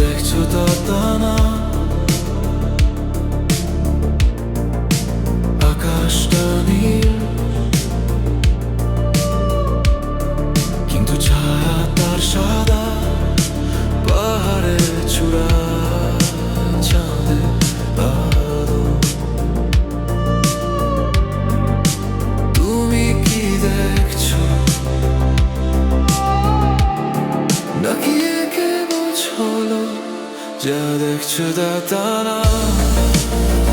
দেখছ তা তা না। আকাশটা নীল। কিন্তু ছায়া তার সাদা পাহাড়ে চূড়া। যা দেখছ তা তা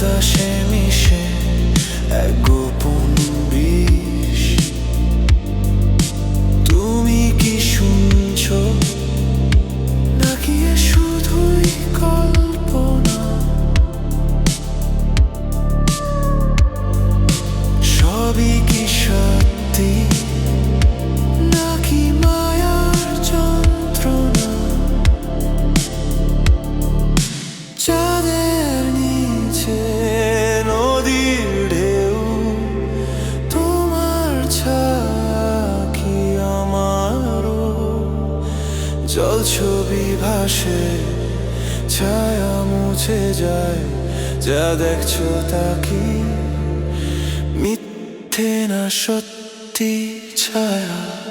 বাতাসে মিশে এক গোপন ছবি ভাসে ছায়া মুছে যায়। যা দেখছ তা কি? মিথ্যে না সত্যি ছায়া?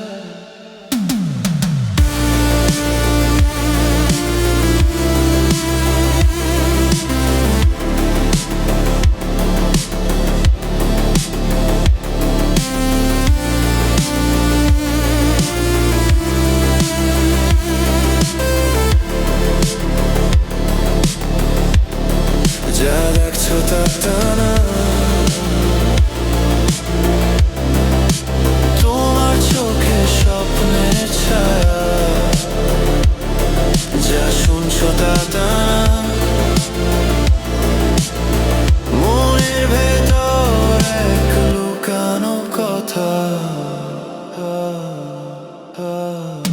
ah, ah.